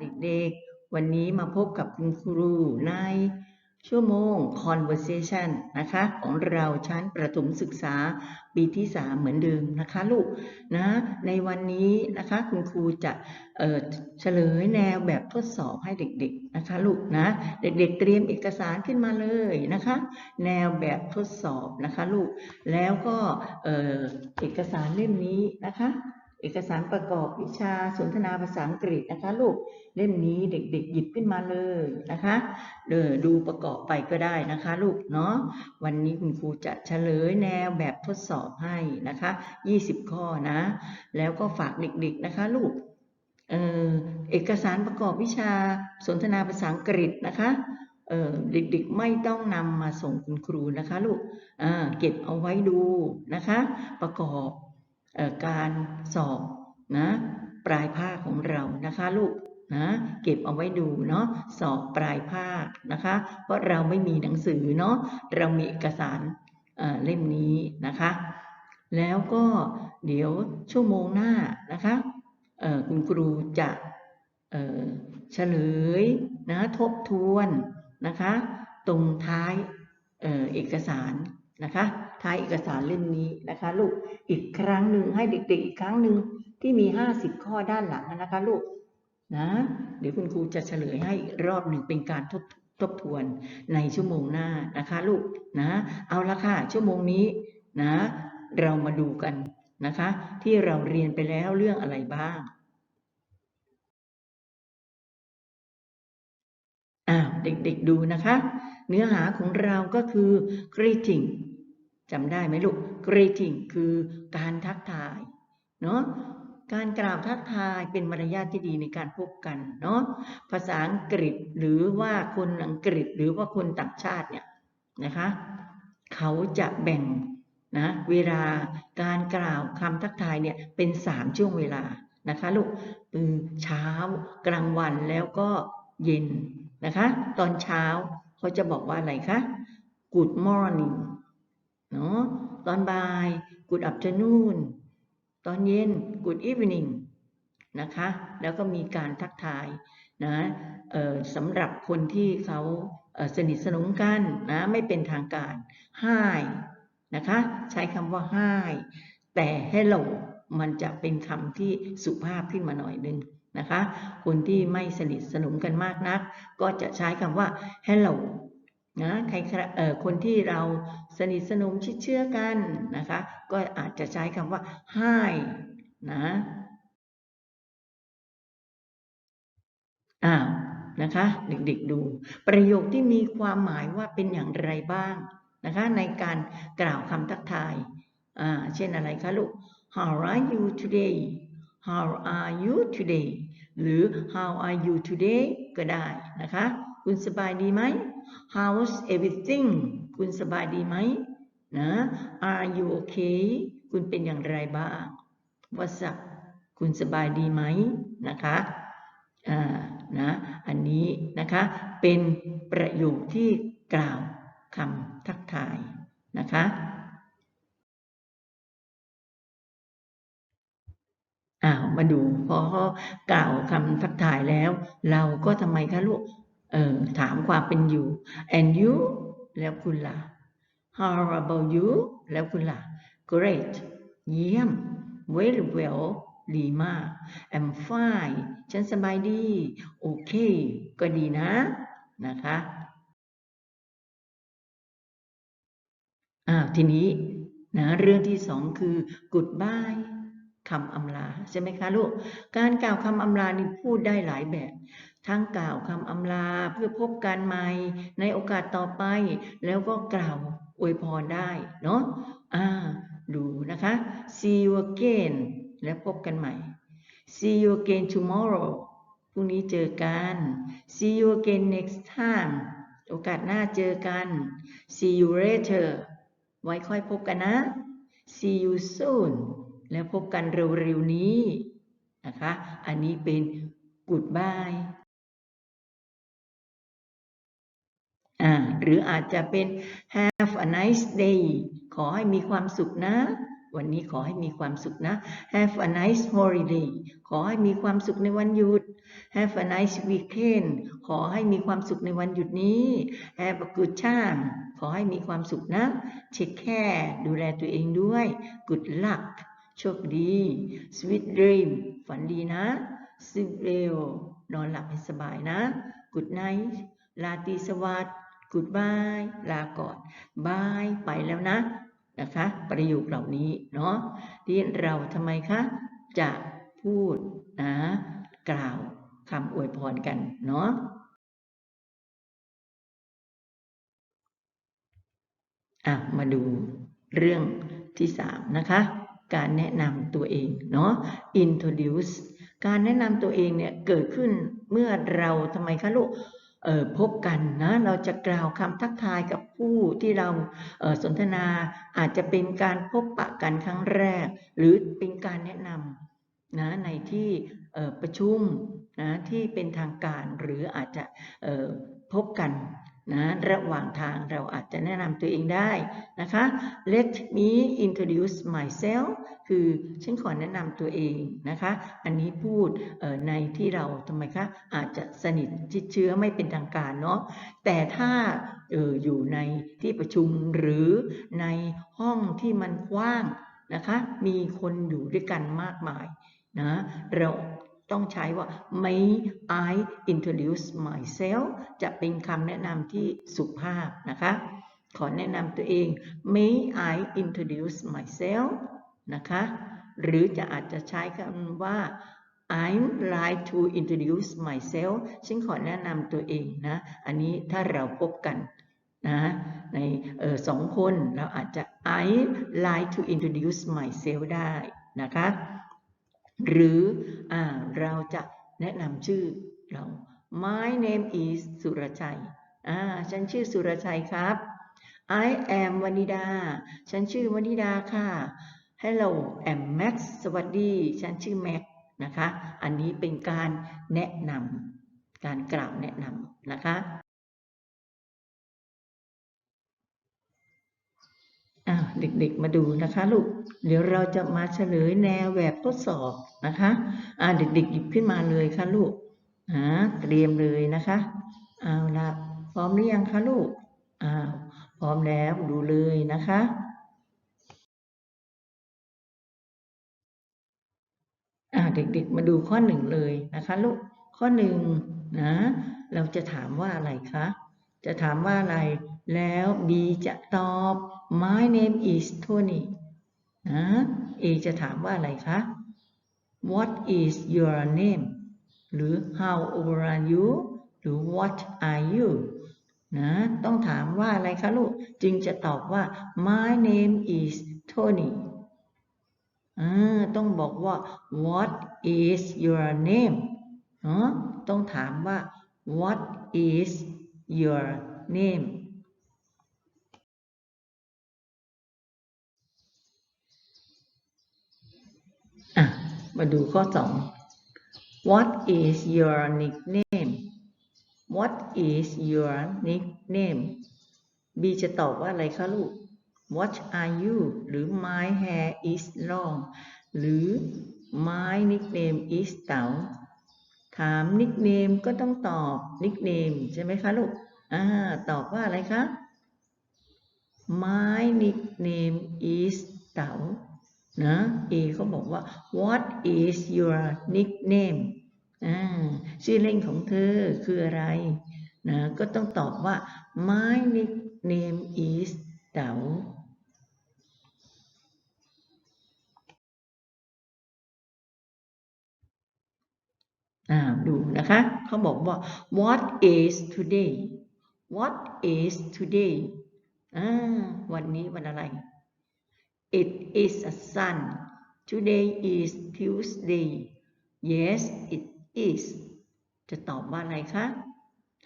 เด็กๆ วันนี้มาพบกับคุณครูในชั่วโมง conversation นะคะ ของเราชั้นประถมศึกษาปีที่ 3 เหมือนเดิมนะคะลูกนะในวันนี้นะคะคุณครูจะเเฉลยแนวแบบทดสอบให้เด็กๆนะคะลูกนะเด็กๆ เตรียมเอกสารขึ้นมาเลยนะคะ แนวแบบทดสอบนะคะลูกแล้วก็เออเอกสารเล่มนี้นะคะ เอกสารประกอบวิชาสนทนาภาษาอังกฤษนะคะ ลูกเล่มนี้เด็กๆ หยิบขึ้นมาเลยนะคะเดอดูประกอบไปก็ได้นะคะ ลูกเนาะวันนี้คุณครูจะเฉลยแนวแบบทดสอบให้นะคะ 20 ข้อนะ แล้วก็ฝากเด็กๆนะคะ ลูกเออเอกสารประกอบวิชาสนทนาภาษาอังกฤษนะคะเออเด็กๆไม่ต้องนำมาส่งคุณครูนะคะ ลูกอ่าเก็บเอาไว้ดูนะคะ ประกอบ การสอบนะปลายภาคของเรานะคะลูกนะเก็บเอาไว้ดูเนาะสอบปลายภาคนะคะ เพราะเราไม่มีหนังสือเนาะเรามีเอกสารเเล่มนี้นะคะ แล้วก็เดี๋ยวชั่วโมงหน้านะคะคุณครูจะเฉลยนะทบทวนนะคะ ตรงท้ายเอเอกสารนะคะ ท้ายเอกสารเล่มนี้นะคะลูกอีกครั้งหนึ่งให้เด็กๆอีกครั้งหนึ่งที่มี 50 ข้อด้านหลังนะคะลูกนะเดี๋ยวคุณครูจะเฉลยให้อีกรอบหนึ่งเป็นการทบทบทวนในชั่วโมงหน้านะคะลูกนะเอาละค่ะชั่วโมงนี้นะเรามาดูกันนะคะ ที่เราเรียนไปแล้วเรื่องอะไรบ้างอ้าวเด็กๆดูนะคะ เนื้อหาของเราก็คือ greeting จำได้ไหมลูก greeting คือการทักทายเนาะการกล่าวทักทายเป็นมารยาทที่ดีในการพบกันเนาะภาษาอังกฤษหรือว่าคนอังกฤษหรือว่าคนต่างชาติเนี่ยนะคะเขาจะแบ่งนะเวลาการกล่าวคำทักทายเนี่ยเป็นสามช่วงเวลานะคะลูกคือเช้ากลางวันแล้วก็เย็นนะคะ ตอนเช้าเขาจะบอกว่าอะไรคะ Good morning เนาะตอนบ่าย Good afternoon ตอนเย็น Good evening นะคะแล้วก็มีการทักทายนะสำหรับคนที่เขาสนิทสนมกันนะไม่เป็นทางการ Hi นะคะใช้คำว่า Hi แต่ Hello มันจะเป็นคำที่สุภาพขึ้นมาหน่อยนึงนะคะ คนที่ไม่สนิทสนมกันมากนัก ก็จะใช้คำว่า hello นะใครเอ่อคนที่เราสนิทสนมชิดเชื่อกันนะคะ ก็อาจจะใช้คำว่า hi นะอ้าวนะคะ เด็กๆดู ประโยคที่มีความหมายว่าเป็นอย่างไรบ้างนะคะ ในการกล่าวคำทักทายอ่าเช่นอะไรคะลูก How are you today How are you today หรือ How are you today ก็ได้นะคะ คุณสบายดีไหม How's everything คุณสบายดีไหมนะ Are you okay คุณเป็นอย่างไรบ้าง What's up คุณสบายดีไหมนะคะอ่านะอันนี้นะคะเป็นประโยคที่กล่าวคำทักทายนะคะอ้าวมาดูพอกล่าวคำทักทายแล้ว เราก็ทำไมคะลูก เออถามความเป็นอยู่ and you แล้วคุณล่ะ how about you แล้วคุณล่ะ great เยี่ยม very well ดีมาก I'm fine ฉันสบายดี โอเค ก็ดีนะ นะคะ อ้าว ทีนี้นะเรื่องที่สองคือ goodbye คำอำลา ใช่ไหมคะลูก การกล่าวคำอำลานี่พูดได้หลายแบบ ทั้งกล่าวคำอำลาเพื่อพบกันใหม่ในโอกาสต่อไป แล้วก็กล่าวอวยพรได้เนาะอ่าดูนะคะ see you again แล้วพบกันใหม่ see you again tomorrow พรุ่งนี้เจอกัน see you again next time โอกาสหน้าเจอกัน see you later ไว้ค่อยพบกันนะ see you soon แล้วพบกันเร็วๆนี้นะคะ อันนี้เป็น goodbye อ่าหรืออาจจะเป็น have a nice day ขอให้มีความสุขนะ วันนี้ขอให้มีความสุขนะ have a nice holiday ขอให้มีความสุขในวันหยุด Have a nice weekend ขอให้มีความสุขในวันหยุดนี้ Have a good time ขอให้มีความสุขนะ Take care ดูแลตัวเองด้วย Good luck โชคดี Sweet dream ฝันดีนะ Sleep well นอนหลับให้สบายนะ Good night ลาตรีสวัสดิ์ Goodbye ลาก่อน Bye ไปแล้วนะนะคะ ประโยคเหล่านี้เนาะที่เราทำไมคะ จะพูดนะ กล่าวคำอวยพรกันเนาะอะมาดูเรื่องที่สามนะคะ การแนะนำตัวเองเนาะ introduce การแนะนำตัวเองเนี่ยเกิดขึ้นเมื่อเราทำไมคะลูก พบกันนะเราจะกล่าวคำทักทายกับผู้ที่เราเสนทนาอาจจะเป็นการพบปะกันครั้งแรก หรือเป็นการแนะนำนะในที่ประชุมนะที่เป็นทางการหรืออาจจะพบกัน นะระหว่างทางเราอาจจะแนะนำตัวเองได้นะคะ Let me introduce myself คือฉันขอแนะนำตัวเองนะคะ อันนี้พูดในที่เราทำไมคะอาจจะสนิทชิดเชื้อไม่เป็นทางการเนาะแต่ถ้าอออยู่ในที่ประชุมหรือในห้องที่มันกว้างนะคะ มีคนอยู่ด้วยกันมากมายนะเรา ต้องใช้ว่า may I introduce myself จะเป็นคำแนะนำที่สุภาพนะคะ ขอแนะนำตัวเอง may I introduce myself นะคะ หรือจะอาจจะใช้คำว่า I'd like to introduce myself ฉันขอแนะนำตัวเองนะ อันนี้ถ้าเราพบกันนะในออสองคนเราอาจจะ I'd like to introduce myself ได้นะคะ หรืออเราจะแนะนำชื่อเรา My name is สุรชัยอ่าฉันชื่อสุรชัยครับ I am วนิดา ฉันชื่อวนิดาค่ะ Hello I'm Max สวัสดี ฉันชื่อแม็กนะคะ อันนี้เป็นการแนะนำการกล่าวแนะนำนะคะ อ่า เด็กๆมาดูนะคะลูก เดี๋ยวเราจะมาเฉลยแนวแบบทดสอบนะคะอ่าเด็กๆหยิบขึ้นมาเลยค่ะลูกอ่าเตรียมเลยนะคะเอาละพร้อมหรือยังคะลูกอ้าวพร้อมแล้วดูเลยนะคะอ่าเด็กๆมาดูข้อหนึ่งเลยนะคะลูกข้อหนึ่งนะเราจะถามว่าอะไรคะ จะถามว่าอะไร แล้ว B จะตอบ My name is Tony นะ A จะถามว่าอะไรคะ What is your name หรือ How old are you หรือ What are you นะต้องถามว่าอะไรคะลูก จึงจะตอบว่า My name is Tony อ่าต้องบอกว่า what is your name เนาะต้องถามว่า what is your name อะมาดูข้อสอง what is your nickname what is your nickname B จะตอบว่าอะไรคะลูก What are you หรือ My hair is long หรือ My nickname is เต๋าถาม nickname ก็ต้องตอบ nickname ใช่ไหมคะลูก อ่าตอบว่าอะไรคะ My nickname is เต๋านะ A เขาบอกว่า What is your nickname อ่าชื่อเล่นของเธอคืออะไรนะก็ต้องตอบว่า My nickname is เต๋าอ่าดูนะคะ เขาบอกว่า what is today what is today อ่าวันนี้วันอะไร it is a sun today is Tuesday yes it is จะตอบว่าอะไรคะ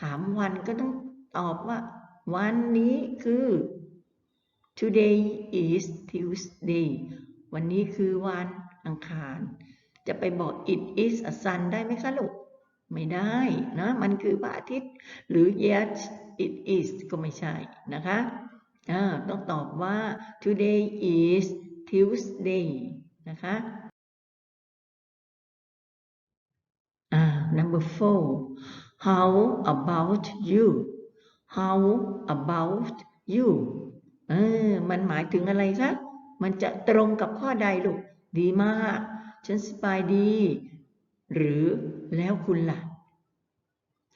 ถามวันก็ต้องตอบว่า วันนี้คือ today is Tuesday วันนี้คือวันอังคาร จะไปบอก it is a sun ได้ไหมคะลูก ไม่ได้นะ มันคือพระอาทิตย์ หรือ yes it is ก็ไม่ใช่นะคะต้องตอบว่า today is Tuesday นะคะ number four how about you how about you เออ มันหมายถึงอะไรคะ มันจะตรงกับข้อใดลูก ดีมาก ฉันสบายดี หรือแล้วคุณล่ะ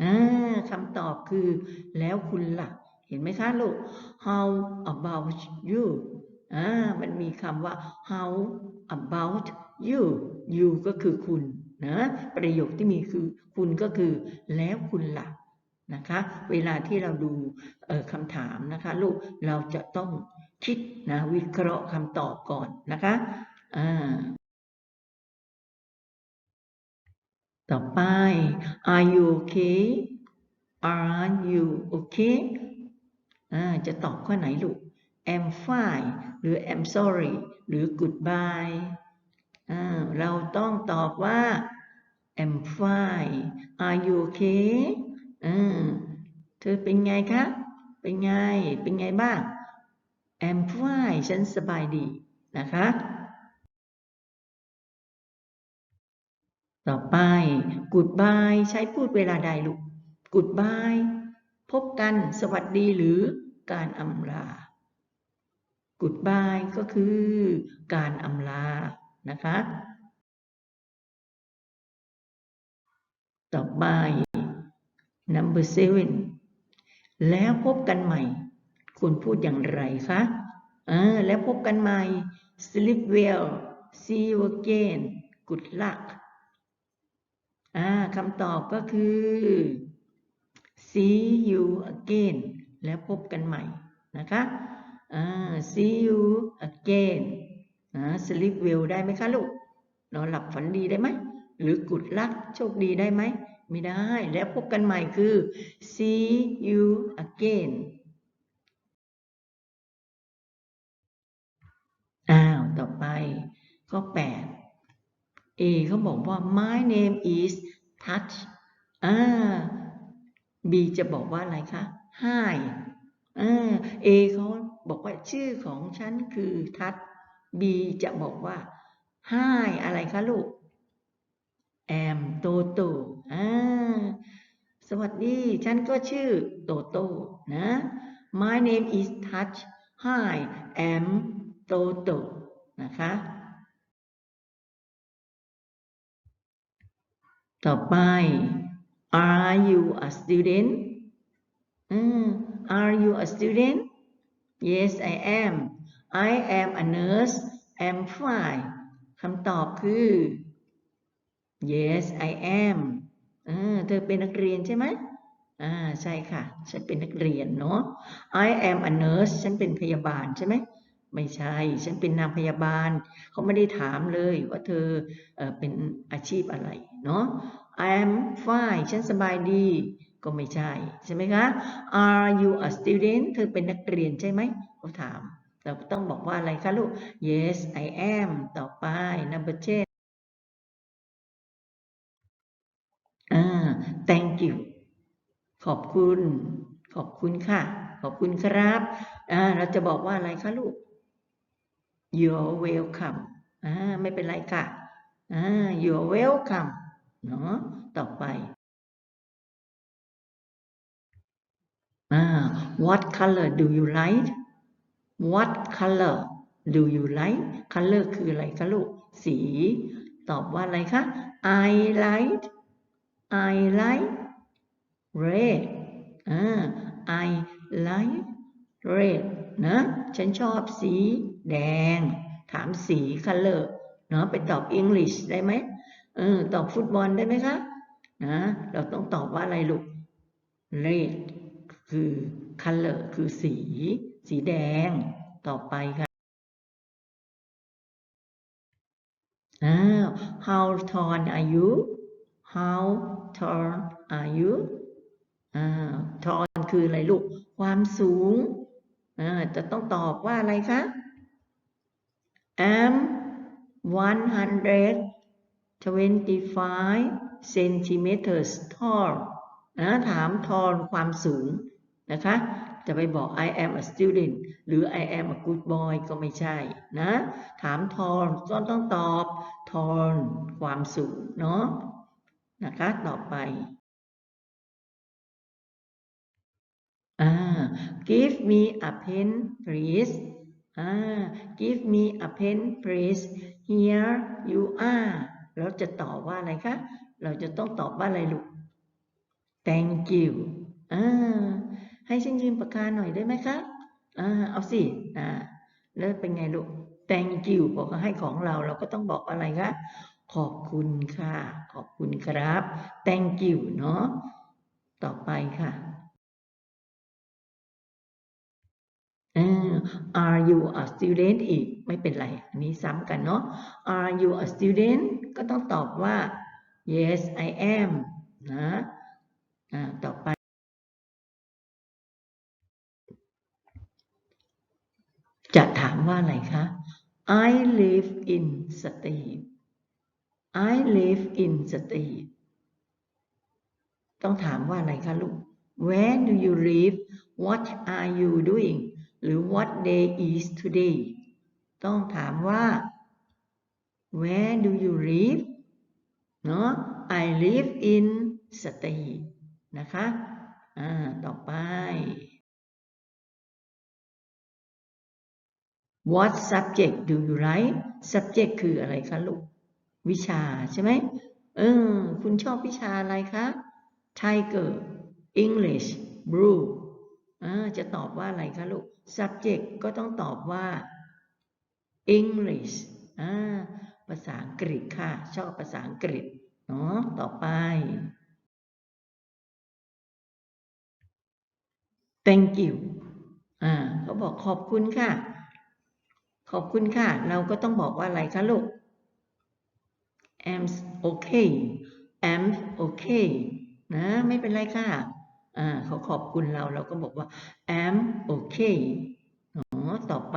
อ่าคำตอบคือ แล้วคุณล่ะ เห็นไหมคะลูก how about you อ่ามันมีคำว่า how about you you ก็คือคุณนะประโยคที่มีคือคุณก็คือแล้วคุณล่ะนะคะเวลาที่เราดูคำถามนะคะลูกเราจะต้องคิดนะวิเคราะห์คำตอบก่อนนะคะอ่า ต่อไป are you okay are you okay อ่าจะตอบข้อไหนลูก am fine หรือ am sorry หรือ goodbye อ่าเราต้องตอบว่า am fine are you okay อ่าเธอเป็นไงคะ เป็นไง เป็นไงบ้าง am fine ฉันสบายดีนะคะ ต่อไป goodbye ใช้พูดเวลาใดลูก goodbye พบกัน สวัสดีหรือการอำลา goodbye ก็คือการอำลา นะคะ ต่อไป number seven แล้วพบกันใหม่ คุณพูดอย่างไรคะอ่าแล้วพบกันใหม่ sleep well see you again good luck อ่าคำตอบก็คือ see you again แล้วพบกันใหม่นะคะ อ่า see you again อ่า sleep well ได้ไหมคะลูก นอนหลับฝันดีได้ไหม หรือ good luck โชคดีได้ไหม ไม่ได้ แล้วพบกันใหม่คือ see you again อ้าว ต่อไปข้อ 8 A เขาบอกว่า my name is touch อ่า B จะบอกว่าอะไรคะ hi อ่า A เขาบอกว่าชื่อของฉันคือทัช B จะบอกว่า hi อะไรคะลูก am โตโตอ่า สวัสดี ฉันก็ชื่อโตโตนะ my name is touch hi am โตโตนะคะ ต่อไป are you a student อืม are you a student yes I am I am a nurse am fine คำตอบคือ yes I am เออเธอเป็นนักเรียนใช่ไหมอ่าใช่ค่ะ ฉันเป็นนักเรียนเนาะ I am a nurse ฉันเป็นพยาบาลใช่ไหมไม่ใช่ ฉันเป็นนางพยาบาล เขาไม่ได้ถามเลยว่าเธอเออเป็นอาชีพอะไร เนาะ I am fine ฉันสบายดี ก็ไม่ใช่ ใช่ไหมคะ Are you a student เธอเป็นนักเรียนใช่ไหมเขาถาม เราต้องบอกว่าอะไรคะลูก Yes I am ต่อไป number 10อ่า thank you ขอบคุณ ขอบคุณค่ะ ขอบคุณครับ อ่า เราจะบอกว่าอะไรคะลูก You're welcome อ่า ไม่เป็นไรค่ะ อ่า You're welcome เนาะต่อไปอ What color do you like What color do you like color คืออะไรคะลูก สี ตอบว่าอะไรคะ I like I like red อ่า I like red นะ ฉันชอบสีแดง ถามสี color เนาะไปตอบ English ได้ไหม เออตอบฟุตบอลได้ไหมคะนะเราต้องตอบว่าอะไรลูก red คือ color คือสี สีแดง ต่อไปค่ะอ้าว how tall are you how tall are you อ่า tall คืออะไรลูก ความสูงอ่าจะต้องตอบว่าอะไรคะ am 25 centimeters tall นะถาม tall ความสูงนะคะ จะไปบอก I am a student หรือ I am a good boy ก็ไม่ใช่นะ ถาม tall ก็ต้องตอบ tall ความสูงเนาะนะคะ ต่อไปอ่า give me a pen please อ่า give me a pen please here you are เราจะตอบว่าอะไรคะ เราจะต้องตอบว่าอะไรลูก thank you อ่าให้ฉันยืมปากกาหน่อยได้ไหมคะอ่าเอาสิอ่าแล้วเป็นไงลูก thank you บอกว่าให้ของเราเราก็ต้องบอกอะไรคะ ขอบคุณค่ะ ขอบคุณครับ thank you เนาะต่อไปค่ะ are you a student อีกไม่เป็นไร อันนี้ซ้ำกันเนาะ are you a student ก็ต้องตอบว่า yes I am นะอ่าต่อไป จะถามว่าอะไรคะ I live in state I live in state ต้องถามว่าอะไรคะลูก Where do you live What are you doing หรือ What day is today ต้องถามว่า Where do you live เนาะ I live in state นะคะ อ่า ต่อไป What subject do you like subject คืออะไรคะลูก วิชาใช่ไหมเออ คุณชอบวิชาอะไรคะ Tiger English Blue จะตอบว่าอะไรคะลูก subject ก็ต้องตอบว่า English ภาษาอังกฤษค่ะ ชอบภาษาอังกฤษเนาะต่อไป thank you อ่าเขาบอกขอบคุณค่ะ ขอบคุณค่ะ เราก็ต้องบอกว่าอะไรคะลูก am okay am okay นะ ไม่เป็นไรค่ะ อ่าเขาขอบคุณเราเราก็บอกว่า am okay อ๋อต่อไป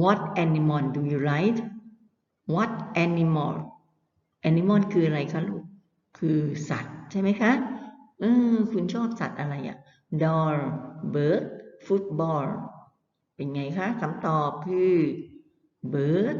what animal do you like what animal animal คืออะไรคะลูก คือสัตว์ใช่ไหมคะเออคุณชอบสัตว์อะไรอะ doll bird football เป็นไงคะคำตอบคือ bird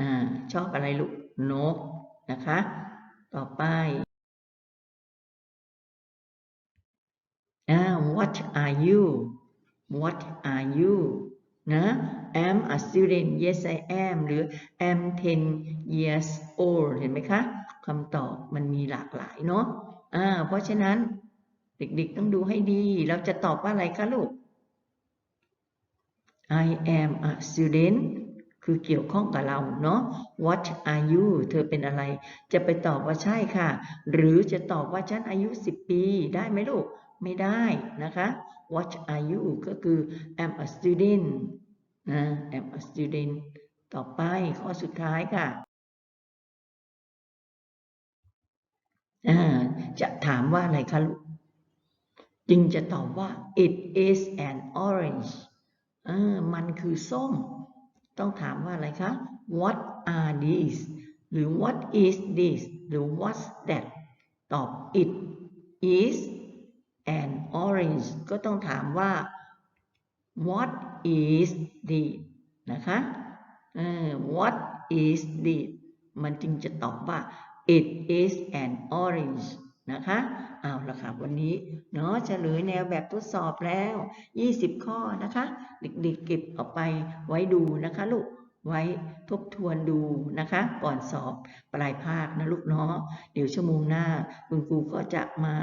อ่าชอบอะไรลูกนกนะคะ ต่อไปอ่า what are you what are you นะ am a student yes I am หรือ am 10 years old เห็นไหมคะคำตอบมันมีหลากหลายเนาะอ่า เพราะฉะนั้นเด็กๆต้องดูให้ดี เราจะตอบว่าอะไรคะลูก I am a student คือเกี่ยวข้องกับเราเนาะ What are you เธอเป็นอะไร จะไปตอบว่าใช่ค่ะ หรือจะตอบว่าฉันอายุ 10 ปีได้ไหมลูก ไม่ได้นะคะ What are you ก็คือ am a student นะ am a student ต่อไปข้อสุดท้ายค่ะจะถามว่าอะไรคะลูกจึงจะตอบว่า it is an orange มันคือส้ม ต้องถามว่าอะไรคะ what are these หรือ what is this หรือ what's that ตอบ it is an orange ก็ต้องถามว่า what is this นะคะเออ what is this มันจึงจะตอบว่า it is an orange นะคะเอาละค่ะวันนี้เนาะเฉลยแนวแบบทดสอบแล้ว 20 ข้อนะคะ เด็กๆเก็บเอาไปไว้ดูนะคะลูกไว้ทบทวนดูนะคะ ก่อนสอบปลายภาคนะลูกเนาะเดี๋ยวชั่วโมงหน้า คุณครูก็จะมา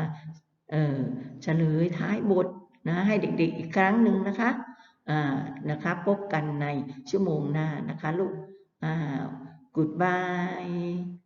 เออเฉลยท้ายบทนะให้เด็กๆอีกครั้งหนึ่งนะคะอ่านะคะพบกันในชั่วโมงหน้านะคะลูกอ่า goodbye